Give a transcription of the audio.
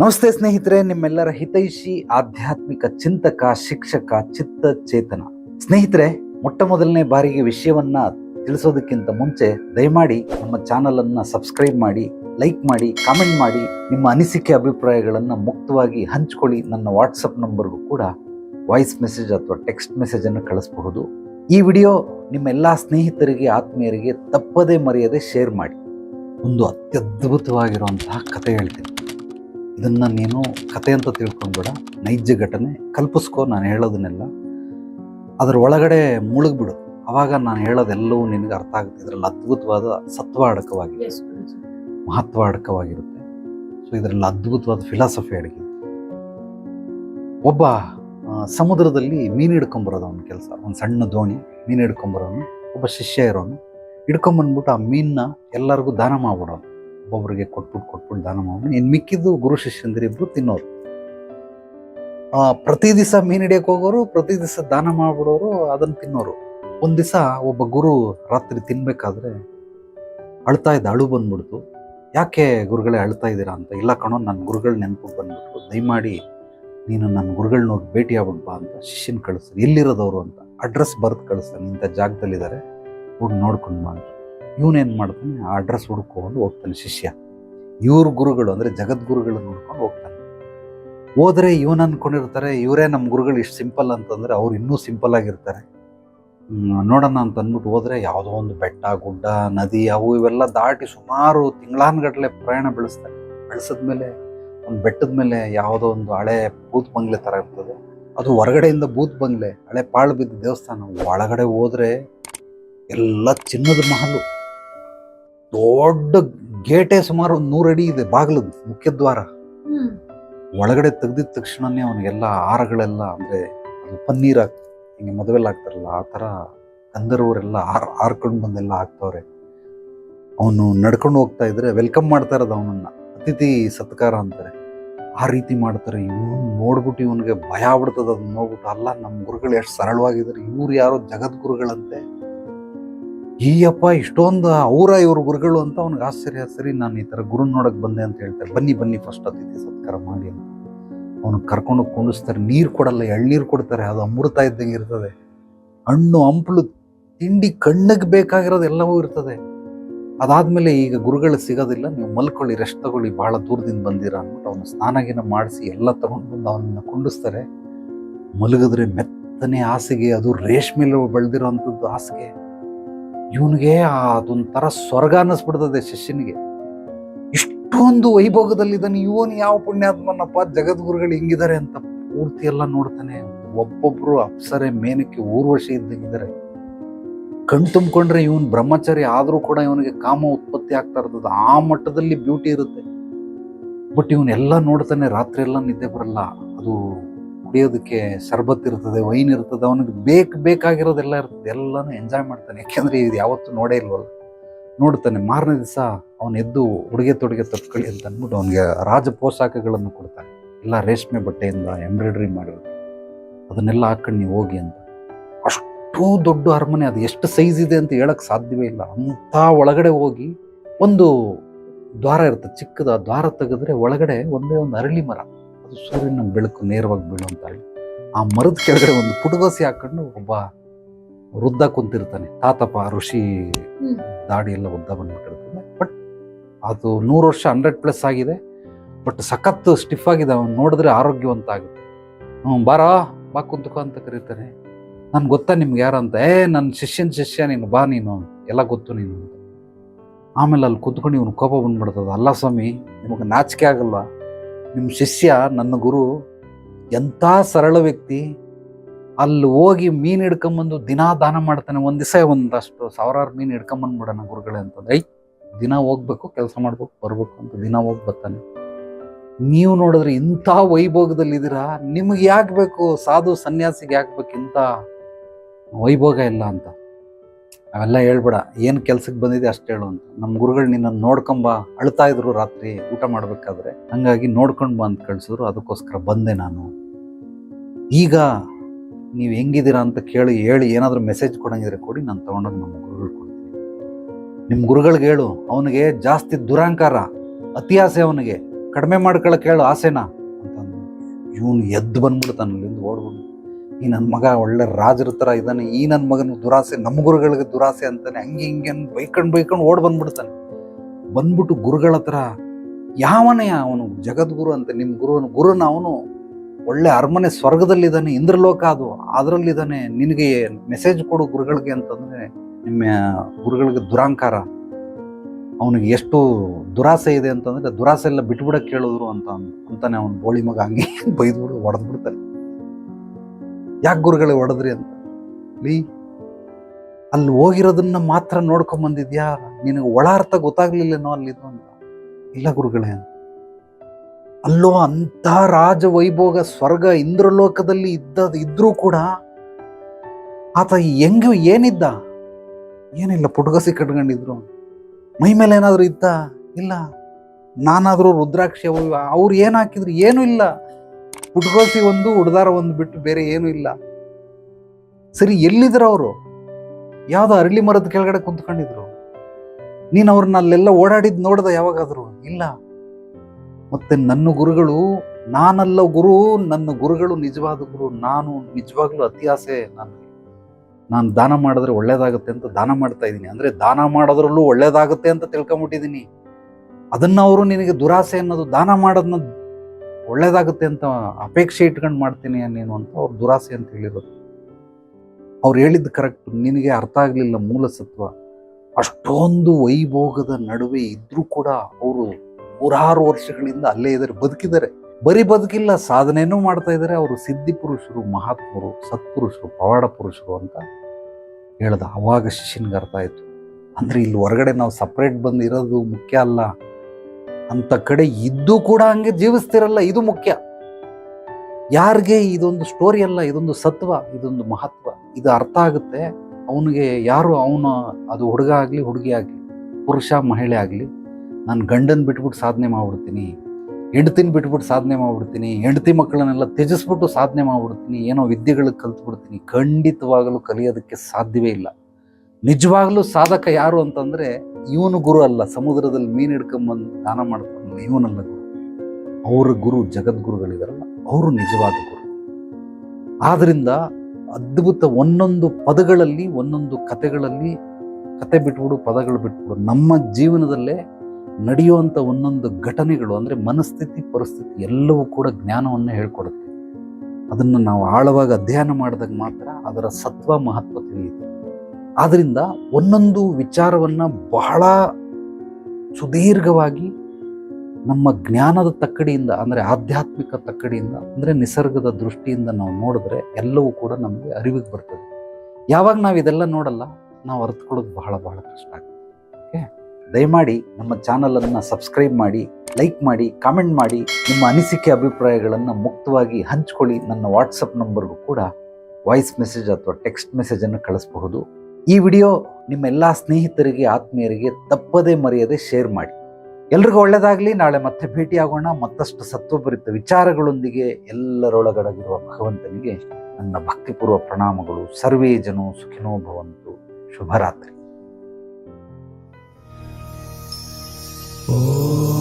ನಮಸ್ತೆ ಸ್ನೇಹಿತರೆ, ನಿಮ್ಮೆಲ್ಲರ ಹಿತೈಷಿ, ಆಧ್ಯಾತ್ಮಿಕ ಚಿಂತಕ, ಶಿಕ್ಷಕ ಚಿತ್ತ ಚೇತನ ಸ್ನೇಹಿತರೆ ಮೊಟ್ಟ ಮೊದಲನೇ ಬಾರಿಗೆ ವಿಷಯವನ್ನ ತಿಳಿಸೋದಕ್ಕಿಂತ ಮುಂಚೆ ದಯಮಾಡಿ ನಮ್ಮ ಚಾನಲ್ ಅನ್ನ ಸಬ್ಸ್ಕ್ರೈಬ್ ಮಾಡಿ, ಲೈಕ್ ಮಾಡಿ, ಕಾಮೆಂಟ್ ಮಾಡಿ, ನಿಮ್ಮ ಅನಿಸಿಕೆ ಅಭಿಪ್ರಾಯಗಳನ್ನು ಮುಕ್ತವಾಗಿ ಹಂಚ್ಕೊಳ್ಳಿ. ನನ್ನ ವಾಟ್ಸಪ್ ನಂಬರ್ಗೂ ಕೂಡ ವಾಯ್ಸ್ ಮೆಸೇಜ್ ಅಥವಾ ಟೆಕ್ಸ್ಟ್ ಮೆಸೇಜ್ ಅನ್ನು ಕಳಿಸಬಹುದು. ಈ ವಿಡಿಯೋ ನಿಮ್ಮೆಲ್ಲ ಸ್ನೇಹಿತರಿಗೆ, ಆತ್ಮೀಯರಿಗೆ ತಪ್ಪದೇ ಮರೆಯದೆ ಶೇರ್ ಮಾಡಿ. ಒಂದು ಅತ್ಯದ್ಭುತವಾಗಿರುವಂತಹ ಕಥೆ ಹೇಳ್ತೀನಿ. ಇದನ್ನ ನೀನು ಕತೆ ಅಂತ ತಿಳ್ಕೊಂಡ್ಬೇಡ ನೈಜ ಘಟನೆ ಕಲ್ಪಿಸ್ಕೋ ನಾನು ಹೇಳೋದನ್ನೆಲ್ಲ. ಅದರ ಒಳಗಡೆ ಮುಳುಗ್ಬಿಡು ಅವಾಗ ನಾನು ಹೇಳೋದೆಲ್ಲವೂ ನಿನಗೆ ಅರ್ಥ ಆಗುತ್ತೆ. ಇದರಲ್ಲಿ ಅದ್ಭುತವಾದ ಸತ್ವ ಅಡಕವಾಗಿದೆ. ಮಹತ್ವ ಅಡಕವಾಗಿರುತ್ತೆ. ಸೊ ಇದರಲ್ಲಿ ಅದ್ಭುತವಾದ ಫಿಲಾಸಫಿ ಅಡಗಿದೆ. ಒಬ್ಬ ಸಮುದ್ರದಲ್ಲಿ ಮೀನು ಹಿಡ್ಕೊಂಬರೋದು ಅವನ ಕೆಲಸ. ಒಂದು ಸಣ್ಣ ದೋಣಿ ಮೀನು ಹಿಡ್ಕೊಂಬರೋನು. ಒಬ್ಬ ಶಿಷ್ಯ ಇರೋನು. ಹಿಡ್ಕೊಂಬಂದ್ಬಿಟ್ಟು ಆ ಮೀನನ್ನ ಎಲ್ಲರಿಗೂ ದಾನ ಮಾಡ್ಬಿಡೋನು. ಒಬ್ಬೊಬ್ರಿಗೆ ಕೊಟ್ಬಿಟ್ಟು ಕೊಟ್ಬಿಟ್ಟು ದಾನ ಮಾಡಿ ಇನ್ನು ಮಿಕ್ಕಿದ್ದು ಗುರು ಶಿಷ್ಯಂದಿರಿಬ್ರು ತಿನ್ನೋರು. ಪ್ರತಿ ದಿವಸ ಮೀನು ಹಿಡಿಯಕ್ಕೆ ಹೋಗೋರು, ಪ್ರತಿ ದಿವಸ ದಾನ ಮಾಡಿಬಿಡೋರು ಅದನ್ನು ತಿನ್ನೋರು. ಒಂದು ದಿವಸ ಒಬ್ಬ ಗುರು ರಾತ್ರಿ ತಿನ್ನಬೇಕಾದ್ರೆ ಅಳ್ತಾ ಇದ್ದ, ಅಳು ಬಂದ್ಬಿಡ್ತು. ಯಾಕೆ ಗುರುಗಳೇ ಅಳ್ತಾ ಇದ್ದೀರಾ ಅಂತ? ಇಲ್ಲ ಕಣೋ ನನ್ನ ಗುರುಗಳು ನೆನಪು ಬಂದ್ಬಿಟ್ಟು ದಯಮಾಡಿ ನೀನು ನನ್ನ ಗುರುಗಳನ್ನ ಹೋಗಿ ಭೇಟಿ ಅಂತ ಶಿಷ್ಯನ ಕಳಿಸ್ರಿ ಎಲ್ಲಿರೋದವರು ಅಂತ? ಅಡ್ರೆಸ್ ಬರೆದು ಕಳಿಸ್ತಾನೆ ಇಂಥ ಜಾಗದಲ್ಲಿದ್ದಾರೆ. ಹೋಗಿ ನೋಡ್ಕೊಂಡು ಬಾ ಅಂತ. ಇವನೇನು ಮಾಡ್ತಾನೆ? ಆ ಅಡ್ರೆಸ್ ಹುಡ್ಕೊಂಡು ಹೋಗ್ತಾನೆ ಶಿಷ್ಯ. ಇವ್ರ ಗುರುಗಳು ಅಂದರೆ ಜಗದ್ಗುರುಗಳು ನೋಡ್ಕೊಂಡು ಹೋಗ್ತಾನೆ. ಹೋದರೆ ಇವನು ಅಂದ್ಕೊಂಡಿರ್ತಾರೆ ಇವರೇ ನಮ್ಮ ಗುರುಗಳು ಇಷ್ಟು ಸಿಂಪಲ್ ಅಂತಂದರೆ ಅವ್ರು ಇನ್ನೂ ಸಿಂಪಲ್ ಆಗಿರ್ತಾರೆ. ನೋಡೋಣ ಅಂತ ಅಂದ್ಬಿಟ್ಟು ಹೋದರೆ ಯಾವುದೋ ಒಂದು ಬೆಟ್ಟ, ಗುಡ್ಡ, ನದಿ ಅವು ಇವೆಲ್ಲ ದಾಟಿ ಸುಮಾರು ತಿಂಗಳಾನ್ಗಟ್ಟಲೆ ಪ್ರಯಾಣ ಬೆಳೆಸ್ತಾರೆ ಬೆಳೆಸಿದ್ಮೇಲೆ, ಒಂದು ಬೆಟ್ಟದ ಮೇಲೆ ಯಾವುದೋ ಒಂದು ಹಳೆ ಬೂತ್ ಬಂಗ್ಲೆ ಥರ ಇರ್ತದೆ. ಅದು ಹೊರಗಡೆಯಿಂದ ಬೂತ್ ಬಂಗ್ಲೆ, ಹಳೆ ಪಾಳು ಬಿದ್ದ ದೇವಸ್ಥಾನ. ಒಳಗಡೆ ಹೋದರೆ ಎಲ್ಲ ಚಿನ್ನದ ಮಹಲು. ದೊಡ್ಡ ಗೇಟೆ ಸುಮಾರು ಒಂದು ನೂರು ಅಡಿ ಇದೆ ದ್ವಾರ. ಮುಖ್ಯದ್ವಾರ ಒಳಗಡೆ ತೆಗ್ದಿದ ತಕ್ಷಣನೇ ಅವನಿಗೆಲ್ಲ ಆರಗಳೆಲ್ಲ ಅಂದ್ರೆ ಅದು ಪನ್ನೀರ್ ಹಿಂಗೆ ಮದುವೆಲ್ಲ ಆಗ್ತಾರಲ್ಲ ಆ ಥರ ಗಂಧರ್ವರೆಲ್ಲ ಆರ್ ಆರ್ಕೊಂಡು ಬಂದೆಲ್ಲ ಹಾಕ್ತವ್ರೆ. ಅವನು ನಡ್ಕೊಂಡು ಹೋಗ್ತಾ ಇದ್ರೆ ವೆಲ್ಕಮ್ ಮಾಡ್ತಾ ಇರೋದು ಅವನನ್ನ. ಅತಿಥಿ ಸತ್ಕಾರ ಅಂತಾರೆ. ಆ ರೀತಿ ಮಾಡ್ತಾರೆ. ಇವನು ನೋಡ್ಬಿಟ್ಟು ಇವನಿಗೆ ಭಯ ಆಗ್ಬಿಡ್ತದ. ಅದನ್ನ ನೋಡ್ಬಿಟ್ಟು ಅಲ್ಲ ನಮ್ಮ ಗುರುಗಳು ಎಷ್ಟು ಸರಳವಾಗಿದ್ದಾರೆ. ಇವ್ರು ಯಾರೋ ಜಗದ್ಗುರುಗಳಂತೆ. ಈಯಪ್ಪ, ಇಷ್ಟೊಂದು ಅವರ, ಇವ್ರ ಗುರುಗಳು ಅಂತ ಅವ್ನಿಗೆ ಆಶ್ಚರ್ಯ. ಸರಿ, ನಾನು ಈ ಥರ ಗುರು ನೋಡಕ್ ಬಂದೆ ಅಂತ ಹೇಳ್ತಾರೆ. ಬನ್ನಿ ಬನ್ನಿ ಫಸ್ಟ್ ಅತಿಥಿ ಸತ್ಕಾರ ಮಾಡಿ ಅಂತ. ಅವನು ಕರ್ಕೊಂಡು ಕುಂಡಿಸ್ತಾರೆ ನೀರು ಕೊಡಲ್ಲ, ಎಳ್ನೀರು ಕೊಡ್ತಾರೆ. ಅದು ಅಮೃತ ಇದ್ದಂಗೆ ಇರ್ತದೆ. ಹಣ್ಣು, ಹಂಪ್ಲು, ತಿಂಡಿ ಕಣ್ಣಿಗೆ ಬೇಕಾಗಿರೋದು ಎಲ್ಲವೂ ಇರ್ತದೆ. ಅದಾದ್ಮೇಲೆ ಈಗ ಗುರುಗಳು ಸಿಗೋದಿಲ್ಲ. ನೀವು ಮಲ್ಕೊಳ್ಳಿ ರೆಸ್ಟ್ ತಗೊಳ್ಳಿ, ಬಹಳ ದೂರದಿಂದ ಬಂದಿರ ಅಂದ್ಬಿಟ್ಟು ಅವನು ಸ್ನಾನಗಿನ ಮಾಡಿಸಿ ಎಲ್ಲ ತಗೊಂಡು ಬಂದು ಅವನನ್ನ ಕುಂಡಿಸ್ತಾರೆ. ಮಲಗಿದ್ರೆ ಮೆತ್ತನೆ ಹಾಸಿಗೆ. ಅದು ರೇಷ್ಮೆಲೆ ಬೆಳೆದಿರೋ ಅಂಥದ್ದು ಹಾಸಿಗೆ. ಇವನಿಗೆ ಅದೊಂಥರ ಸ್ವರ್ಗ ಅನ್ನಿಸ್ಬಿಡ್ತದೆ ಶಿಷ್ಯನಿಗೆ. ಇಷ್ಟೊಂದು ವೈಭೋಗದಲ್ಲಿದ್ದಾನೆ ಇವನು ಯಾವ ಪುಣ್ಯಾತ್ಮನಪ್ಪ, ಜಗದ್ಗುರುಗಳು ಹಿಂಗಿದ್ದಾರೆ ಅಂತ ಪೂರ್ತಿ ಎಲ್ಲ ನೋಡ್ತಾನೆ. ಒಬ್ಬೊಬ್ರು ಅಪ್ಸರೆ, ಮೇನಕ್ಕೆ ಊರ್ವಶಿ ಇದ್ದಂಗಿದ್ದಾರೆ ಕಣ್ ತುಂಬಿಕೊಂಡ್ರೆ ಇವನ್ ಬ್ರಹ್ಮಚಾರಿ ಆದ್ರೂ ಕೂಡ ಇವನಿಗೆ ಕಾಮ ಉತ್ಪತ್ತಿ ಆಗ್ತಾ ಇರ್ತದೆ. ಆ ಮಟ್ಟದಲ್ಲಿ ಬ್ಯೂಟಿ ಇರುತ್ತೆ. ಬಟ್ ಇವನ್ನೆಲ್ಲ ನೋಡ್ತಾನೆ, ರಾತ್ರಿ ಎಲ್ಲ ನಿದ್ದೆ ಬರಲ್ಲ. ಅದು ಕುಡಿಯೋದಕ್ಕೆ ಶರ್ಬತ್ ಇರ್ತದೆ, ವೈನ್ ಇರ್ತದೆ, ಅವನಿಗೆ ಬೇಕು ಬೇಕಾಗಿರೋದೆಲ್ಲ ಇರ್ತದೆ, ಎಲ್ಲನೂ ಎಂಜಾಯ್ ಮಾಡ್ತಾನೆ. ಯಾಕೆಂದರೆ ಇದು ಯಾವತ್ತೂ ನೋಡೇ ಇಲ್ವಲ್ಲ. ನೋಡ್ತಾನೆ, ಮಾರನೇ ದಿವಸ ಅವನು ಎದ್ದು ಉಡುಗೆ ತೊಡುಗೆ ತಪ್ಕೊಳ್ಳಿ ಅಂತ ಅಂದ್ಬಿಟ್ಟು ಅವನಿಗೆ ರಾಜ ಪೋಷಾಕಗಳನ್ನು ಕೊಡ್ತಾನೆ. ಎಲ್ಲ ರೇಷ್ಮೆ ಬಟ್ಟೆಯಿಂದ ಎಂಬ್ರಾಯ್ಡ್ರಿ ಮಾಡಿರೋದು. ಅದನ್ನೆಲ್ಲ ಹಾಕೊಂಡು ನೀವು ಹೋಗಿ ಅಂತ. ಅಷ್ಟು ದೊಡ್ಡ ಅರಮನೆ, ಅದು ಎಷ್ಟು ಸೈಜ್ ಇದೆ ಅಂತ ಹೇಳಕ್ಕೆ ಸಾಧ್ಯವೇ ಇಲ್ಲ. ಅಂಥ ಒಳಗಡೆ ಹೋಗಿ ಒಂದು ದ್ವಾರ ಇರುತ್ತೆ, ಚಿಕ್ಕದ ದ್ವಾರ ತೆಗೆದ್ರೆ ಒಳಗಡೆ ಒಂದೇ ಒಂದು ಅರಳಿ ಮರ. ಸೂರ್ಯನ ಬೆಳಕು ನೇರವಾಗಿ ಬೀಳುವಂತಾರೆ ಆ ಮರದ ಕೆಳಗಡೆ ಒಂದು ಪುಟಗೋಸಿ ಹಾಕೊಂಡು ಒಬ್ಬ ವೃದ್ಧ ಕುಂತಿರ್ತಾನೆ. ತಾತಪ್ಪ ಋಷಿ ದಾಡಿ ಎಲ್ಲ ಉದ್ದ ಬಂದ್ಬಿಟ್ಟಿರ್ತದೆ ಬಟ್ ಅದು ನೂರು ವರ್ಷ ಹಂಡ್ರೆಡ್ ಪ್ಲಸ್ ಆಗಿದೆ. ಬಟ್ ಸಖತ್ ಸ್ಟಿಫ್ ಆಗಿದೆ. ಅವ್ನು ನೋಡಿದ್ರೆ ಆರೋಗ್ಯವಂತ ಆಗುತ್ತೆ. ಹ್ಞೂ ಬಾರಾ ಬಾ ಕುಂತ್ಕೋ ಅಂತ ಕರೀತಾನೆ. ನನ್ಗೆ ಗೊತ್ತಾ ನಿಮ್ಗೆ ಯಾರು ಅಂತ? ಏ ನನ್ನ ಶಿಷ್ಯನ ಶಿಷ್ಯ ನೀನು ಬಾ ನೀನು. ಎಲ್ಲ ಗೊತ್ತು ನೀನು ಆಮೇಲೆ ಅಲ್ಲಿ ಕುತ್ಕೊಂಡು ಇವನು ಕೋಪ ಬಂದ್ಬಿಡ್ತದ. ಅಲ್ಲ ಸ್ವಾಮಿ ನಿಮಗೆ ನಾಚಿಕೆ ಆಗಲ್ಲ ನಿಮ್ಮ ಶಿಷ್ಯ ನನ್ನ ಗುರು, ಎಂಥ ಸರಳ ವ್ಯಕ್ತಿ. ಅಲ್ಲಿ ಹೋಗಿ ಮೀನು ಹಿಡ್ಕೊಂಬಂದು ದಿನಾ ದಾನ ಮಾಡ್ತಾನೆ. ಒಂದು ದಿವಸ ಒಂದಷ್ಟು ಸಾವಿರಾರು ಮೀನು ಹಿಡ್ಕೊಂಬಂದ್ಬಿಡೋಣ ಗುರುಗಳೇ ಅಂತಂದ್ರೆ, ಐ, ದಿನ ಹೋಗ್ಬೇಕು, ಕೆಲಸ ಮಾಡ್ಬೇಕು, ಬರ್ಬೇಕು ಅಂತ ದಿನ ಹೋಗಿ ಬರ್ತಾನೆ. ನೀವು ನೋಡಿದ್ರೆ ಇಂಥ ವೈಭೋಗದಲ್ಲಿದ್ದೀರಾ ನಿಮಗೆ ಯಾಕೆ ಬೇಕು? ಸಾಧು ಸನ್ಯಾಸಿಗೆ ಯಾಕೆ ಬೇಕು ಇಂಥ ವೈಭೋಗ ಇಲ್ಲ ಅಂತ. ಅವೆಲ್ಲ ಹೇಳ್ಬೇಡ. ಏನು ಕೆಲ್ಸಕ್ಕೆ ಬಂದಿದೆ ಅಷ್ಟು ಹೇಳು ಅಂತ. ನಮ್ಮ ಗುರುಗಳು ನಿನ್ನನ್ನು ನೋಡ್ಕೊಂಬ ಅಳ್ತಾ ಇದ್ರು ರಾತ್ರಿ ಊಟ ಮಾಡಬೇಕಾದ್ರೆ. ಹಂಗಾಗಿ ನೋಡ್ಕೊಂಡು ಬಾ ಅಂತ ಕಳ್ಸಿದ್ರು, ಅದಕ್ಕೋಸ್ಕರ ಬಂದೆ ನಾನು. ಈಗ ನೀವು ಹೆಂಗಿದ್ದೀರಾ ಅಂತ ಕೇಳಿ, ಹೇಳಿ, ಏನಾದರೂ ಮೆಸೇಜ್ ಕೊಡಂಗಿದ್ರೆ ಕೊಡಿ, ನಾನು ತೊಗೊಂಡೋಗಿ ನಮ್ಮ ಗುರುಗಳು ಕೊಡ್ತೀನಿ. ನಿಮ್ಮ ಗುರುಗಳಿಗೆ ಹೇಳು, ಅವನಿಗೆ ಜಾಸ್ತಿ ದುರಾಂಕಾರ ಆಸೆ ಅವನಿಗೆ. ಕಡಿಮೆ ಮಾಡ್ಕೊಳ್ಳೋಕೆ ಹೇಳು, ಆಸೆನಾ. ಅಂತಂದು ಇವನು ಎದ್ದು ಬಂದ್ಬಿಡ್ತಾನೆ ಅಲ್ಲಿಂದ ಓಡ್ಬಿಟ್ಟು ಈ ನನ್ನ ಮಗ ಒಳ್ಳೆ ರಾಜರ ಥರ ಇದ್ದಾನೆ ಈ ನನ್ನ ಮಗನ ದುರಾಸೆ, ನಮ್ಮ ಗುರುಗಳಿಗೆ ದುರಾಸೆ ಅಂತಾನೆ ಹಂಗೆ ಹಿಂಗೆ ಬೈಕೊಂಡು ಬೈಕೊಂಡು ಓಡ್ ಬಂದ್ಬಿಡ್ತಾನೆ. ಬಂದ್ಬಿಟ್ಟು ಗುರುಗಳ ಹತ್ರ ಯಾವನೇ ಅವನು ಜಗದ್ಗುರು ಅಂತ ನಿಮ್ಮ ಗುರು ಗುರುನ ಅವನು ಒಳ್ಳೆ ಅರಮನೆ ಸ್ವರ್ಗದಲ್ಲಿದ್ದಾನೆ, ಇಂದ್ರಲೋಕ ಅದು, ಅದರಲ್ಲಿದ್ದಾನೆ, ನಿನಗೆ ಮೆಸೇಜ್ ಕೊಡು ಗುರುಗಳಿಗೆ ಅಂತಂದರೆ ನಿಮ್ಮ ಗುರುಗಳಿಗೆ ದುರಾಂಕಾರ. ಅವನಿಗೆ ಎಷ್ಟು ದುರಾಸೆ ಇದೆ ಅಂತಂದ್ರೆ, ದುರಾಸೆ ಎಲ್ಲ ಬಿಟ್ಬಿಡಕ್ಕೆ ಕೇಳಿದ್ರು ಅಂತ ಅಂತಾನೆ ಅವನು ಬೋಳಿ ಮಗ ಹಂಗೆ ಬೈದ್ಬಿಡು, ಹೊಡೆದ್ಬಿಡ್ತಾನೆ. ಯಾಕೆ ಗುರುಗಳೇ ಹೊಡೆದ್ರಿ ಅಂತ? ಲೀ, ಅಲ್ಲಿ ಹೋಗಿರೋದನ್ನ ಮಾತ್ರ ನೋಡ್ಕೊಂಡ್ ಬಂದಿದ್ಯಾ? ನಿನಗೆ ಒಳ ಅರ್ಥ ಗೊತ್ತಾಗ್ಲಿಲ್ಲೇನೋ ಅಲ್ಲಿದು ಅಂತ. ಇಲ್ಲ ಗುರುಗಳೇ ಅಲ್ಲೋ ಅಂತ ರಾಜ ವೈಭೋಗ ಸ್ವರ್ಗ ಇಂದ್ರಲೋಕದಲ್ಲಿ ಇದ್ದ ಇದ್ರೂ ಕೂಡ ಆತ ಹೆಂಗ ಏನಿದ್ದ? ಏನಿಲ್ಲ, ಪುಟಗಸಿ ಕಟ್ಕೊಂಡಿದ್ರು. ಮೈ ಮೇಲೆ ಏನಾದರೂ ಇದ್ದ ಇಲ್ಲ. ನಾನಾದರೂ ರುದ್ರಾಕ್ಷಿ ಅವ್ರು ಏನು ಹಾಕಿದ್ರು? ಏನೂ ಇಲ್ಲ. ಪುಟಗೋಸಿ ಒಂದು ಹುಡ್ದಾರ ಒಂದು ಬಿಟ್ಟು ಬೇರೆ ಏನೂ ಇಲ್ಲ. ಸರಿ, ಎಲ್ಲಿದ್ರು ಅವರು? ಯಾವ್ದೋ ಅರಳಿ ಮರದ ಕೆಳಗಡೆ ಕುಂತ್ಕೊಂಡಿದ್ರು. ನೀನು ಅವ್ರನ್ನ ಅಲ್ಲೆಲ್ಲ ಓಡಾಡಿದ್ ನೋಡ್ದ ಯಾವಾಗಾದ್ರು? ಇಲ್ಲ. ಮತ್ತೆ ನನ್ನ ಗುರುಗಳು, ನಾನಲ್ಲ ಗುರು, ನನ್ನ ಗುರುಗಳು ನಿಜವಾದ ಗುರು, ನಾನು ನಿಜವಾಗ್ಲೂ ಅತಿ ಆಸೆ ನಾನು. ನಾನು ದಾನ ಮಾಡಿದ್ರೆ ಒಳ್ಳೇದಾಗುತ್ತೆ ಅಂತ ದಾನ ಮಾಡ್ತಾ ಇದ್ದೀನಿ. ಅಂದ್ರೆ ದಾನ ಮಾಡೋದ್ರಲ್ಲೂ ಒಳ್ಳೇದಾಗುತ್ತೆ ಅಂತ ತಿಳ್ಕೊಂಬಿಟ್ಟಿದ್ದೀನಿ. ಅದನ್ನ ಅವರು ನಿನಗೆ ದುರಾಸೆ ಅನ್ನೋದು ದಾನ ಮಾಡೋದನ್ನ ಒಳ್ಳೇದಾಗುತ್ತೆ ಅಂತ ಅಪೇಕ್ಷೆ ಇಟ್ಕೊಂಡು ಮಾಡ್ತೀನಿ ನೀನು ಅಂತ ಅವ್ರು ದುರಾಸೆ ಅಂತ ಹೇಳಿರೋದು. ಅವ್ರು ಹೇಳಿದ್ದು ಕರೆಕ್ಟ್ ನಿನಗೆ ಅರ್ಥ ಆಗಲಿಲ್ಲ ಮೂಲ ಸತ್ವ. ಅಷ್ಟೊಂದು ವೈಭೋಗದ ನಡುವೆ ಇದ್ದರೂ ಕೂಡ ಅವರು ನೂರಾರು ವರ್ಷಗಳಿಂದ ಅಲ್ಲೇ ಇದ್ದಾರೆ, ಬದುಕಿದ್ದಾರೆ. ಬರೀ ಬದುಕಿಲ್ಲ ಸಾಧನೆಯೂ ಮಾಡ್ತಾ ಇದ್ದಾರೆ. ಅವರು ಸಿದ್ಧಿ ಪುರುಷರು, ಮಹಾತ್ಮರು, ಸತ್ಪುರುಷರು, ಪವಾಡ ಪುರುಷರು ಅಂತ ಹೇಳ್ದ. ಅವಾಗ ಶಿಷ್ಯನಿಗೆ ಅರ್ಥ ಆಯಿತು. ಅಂದರೆ ಇಲ್ಲಿ ಹೊರಗಡೆ ನಾವು ಸಪ್ರೇಟ್ ಬಂದು ಇರೋದು ಮುಖ್ಯ ಅಲ್ಲ. ಅಂತ ಕಡೆ ಇದ್ದು ಕೂಡ ಹಂಗೆ ಜೀವಿಸ್ತಿರಲ್ಲ, ಇದು ಮುಖ್ಯ. ಯಾರಿಗೆ ಇದೊಂದು ಸ್ಟೋರಿ ಅಲ್ಲ, ಇದೊಂದು ಸತ್ವ, ಇದೊಂದು ಮಹತ್ವ? ಇದು ಅರ್ಥ ಆಗುತ್ತೆ. ಅವನಿಗೆ ಯಾರು ಅವನು, ಅದು ಹುಡುಗ ಆಗಲಿ, ಹುಡುಗಿ ಆಗಲಿ, ಪುರುಷ, ಮಹಿಳೆ ಆಗಲಿ, ನಾನು ಗಂಡನ ಬಿಟ್ಬಿಟ್ಟು ಸಾಧನೆ ಮಾಡ್ಬಿಡ್ತೀನಿ, ಹೆಂಡತಿನ ಬಿಟ್ಬಿಟ್ಟು ಸಾಧನೆ ಮಾಡ್ಬಿಡ್ತೀನಿ, ಹೆಂಡತಿ ಮಕ್ಕಳನ್ನೆಲ್ಲ ತ್ಯಜಿಸ್ಬಿಟ್ಟು ಸಾಧನೆ ಮಾಡ್ಬಿಡ್ತೀನಿ, ಏನೋ ವಿದ್ಯೆಗಳಿಗೆ ಕಲ್ತ್ಬಿಡ್ತೀನಿ, ಖಂಡಿತವಾಗಲೂ ಕಲಿಯೋದಕ್ಕೆ ಸಾಧ್ಯವೇ ಇಲ್ಲ. ನಿಜವಾಗ್ಲೂ ಸಾಧಕ ಯಾರು ಅಂತಂದ್ರೆ ಇವನು ಗುರು ಅಲ್ಲ, ಸಮುದ್ರದಲ್ಲಿ ಮೀನು ಹಿಡ್ಕೊಂಬಂದು ದಾನ ಮಾಡ್ಕೊಂಡು ಇವನಲ್ಲ ಗುರು. ಅವರ ಗುರು ಜಗದ್ಗುರುಗಳಿದಾರಲ್ಲ, ಅವರು ನಿಜವಾದ ಗುರು. ಆದ್ರಿಂದ ಅದ್ಭುತ ಒಂದೊಂದು ಪದಗಳಲ್ಲಿ, ಒಂದೊಂದು ಕತೆಗಳಲ್ಲಿ ಕತೆ ಬಿಟ್ಬಿಡು, ಪದಗಳು ಬಿಟ್ಬಿಡು, ನಮ್ಮ ಜೀವನದಲ್ಲೇ ನಡೆಯುವಂಥ ಒಂದೊಂದು ಘಟನೆಗಳು ಅಂದರೆ ಮನಸ್ಥಿತಿ, ಪರಿಸ್ಥಿತಿ ಎಲ್ಲವೂ ಕೂಡ ಜ್ಞಾನವನ್ನು ಹೇಳ್ಕೊಡುತ್ತೆ. ಅದನ್ನು ನಾವು ಆಳವಾಗಿ ಅಧ್ಯಯನ ಮಾಡಿದಾಗ ಮಾತ್ರ ಅದರ ಸತ್ವ, ಮಹತ್ವ ತಿಳಿಯುತ್ತೆ. ಆದ್ರಿಂದ ಒಂದೊಂದು ವಿಚಾರವನ್ನು ಬಹಳ ಸುದೀರ್ಘವಾಗಿ ನಮ್ಮ ಜ್ಞಾನದ ತಕ್ಕಡಿಯಿಂದ, ಅಂದರೆ ಆಧ್ಯಾತ್ಮಿಕ ತಕ್ಕಡಿಯಿಂದ, ಅಂದರೆ ನಿಸರ್ಗದ ದೃಷ್ಟಿಯಿಂದ ನಾವು ನೋಡಿದ್ರೆ ಎಲ್ಲವೂ ಕೂಡ ನಮಗೆ ಅರಿವಿಗೆ ಬರ್ತದೆ. ಯಾವಾಗ ನಾವು ಇದೆಲ್ಲ ನೋಡಲ್ಲ, ನಾವು ಅರ್ಥಕೊಳ್ಳೋದು ಬಹಳ ಬಹಳ ಕಷ್ಟ ಓಕೆ? ದಯಮಾಡಿ ನಮ್ಮ ಚಾನಲನ್ನು ಸಬ್ಸ್ಕ್ರೈಬ್ ಮಾಡಿ ಲೈಕ್ ಮಾಡಿ ಕಾಮೆಂಟ್ ಮಾಡಿ, ನಿಮ್ಮ ಅನಿಸಿಕೆ ಅಭಿಪ್ರಾಯಗಳನ್ನು ಮುಕ್ತವಾಗಿ ಹಂಚ್ಕೊಳ್ಳಿ. ನನ್ನ ವಾಟ್ಸಪ್ ನಂಬರ್ಗೂ ಕೂಡ ವಾಯ್ಸ್ ಮೆಸೇಜ್ ಅಥವಾ ಟೆಕ್ಸ್ಟ್ ಮೆಸೇಜನ್ನು ಕಳಿಸಬಹುದು. ಈ ವಿಡಿಯೋ ನಿಮ್ಮೆಲ್ಲ ಸ್ನೇಹಿತರಿಗೆ, ಆತ್ಮೀಯರಿಗೆ ತಪ್ಪದೇ ಮರೆಯದೆ ಶೇರ್ ಮಾಡಿ. ಎಲ್ರಿಗೂ ಒಳ್ಳೆಯದಾಗಲಿ ನಾಳೆ ಮತ್ತೆ ಭೇಟಿಯಾಗೋಣ. ಮತ್ತಷ್ಟು ಸತ್ವಭರಿತ ವಿಚಾರಗಳೊಂದಿಗೆ ಎಲ್ಲರೊಳಗಡಗಿರುವ ಭಗವಂತನಿಗೆ ನನ್ನ ಭಕ್ತಿಪೂರ್ವ ಪ್ರಣಾಮಗಳು. ಸರ್ವೇ ಜನೋ ಸುಖಿನೋ ಭವಂತು. ಶುಭರಾತ್ರಿ. ಓ